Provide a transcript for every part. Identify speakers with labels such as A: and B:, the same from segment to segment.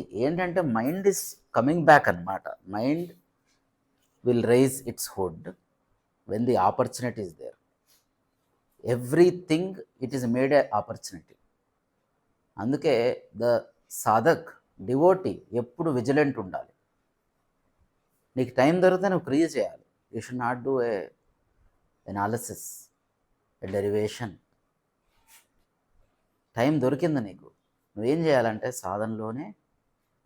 A: ఏంటంటే mind is coming back అన్నమాట. Mind will rise its hood when the opportunity is there everything it is made a opportunity అందుకే the సాధక్ devotee ఎప్పుడు vigilant ఉండాలి. నీకు time దొరికితే నువ్వు క్రియ చేయాలి. You should not do a analysis a derivation time దొరికింది నీకు. నువ్వేం చేయాలంటే సాధనలోనే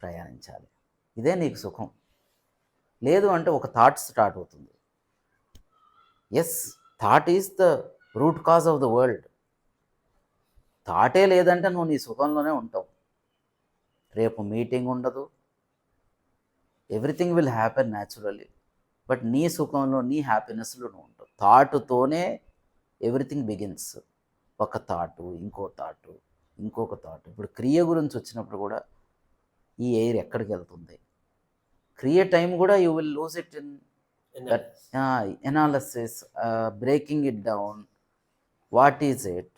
A: ప్రయాణించాలి. ఇదే నీకు సుఖం. లేదు అంటే ఒక థాట్ స్టార్ట్ అవుతుంది. Yes thought is the root cause of the world థాటే లేదంటే నువ్వు నీ సుఖంలోనే ఉంటావు. రేపు మీటింగ్ ఉండదు. Everything will happen naturally but నీ సుఖంలో నీ హ్యాపీనెస్లో నువ్వు ఉంటావు. థాట్తోనే ఎవ్రీథింగ్ బిగిన్స్ ఒక థాటు ఇంకో థాటు ఇంకొక థాట్ ఇప్పుడు క్రియ గురించి వచ్చినప్పుడు కూడా ఈ ఎయిర్ ఎక్కడికి వెళ్తుంది? క్రియ టైం కూడా you will lose it in analysis breaking it down what is it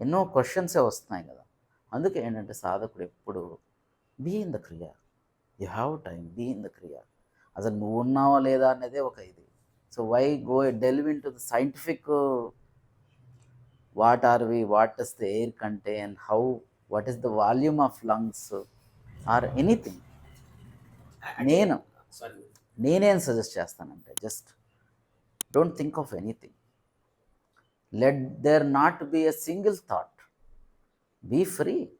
A: ఎన్నో క్వశ్చన్సే వస్తున్నాయి కదా. అందుకే ఏంటంటే సాధకుడు ఎప్పుడు be in the kriya you have time be in the kriya అసలు నువ్వు ఉన్నావా లేదా అనేదే ఒక ఇది. So why go delve into the scientific what are we what is the air contain how what is the volume of lungs or anything. నేను నేనేం suggest చేస్తానంటే just don't think of anything. Let there not be a single thought. Be free.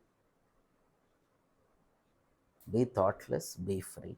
A: Be thoughtless be free.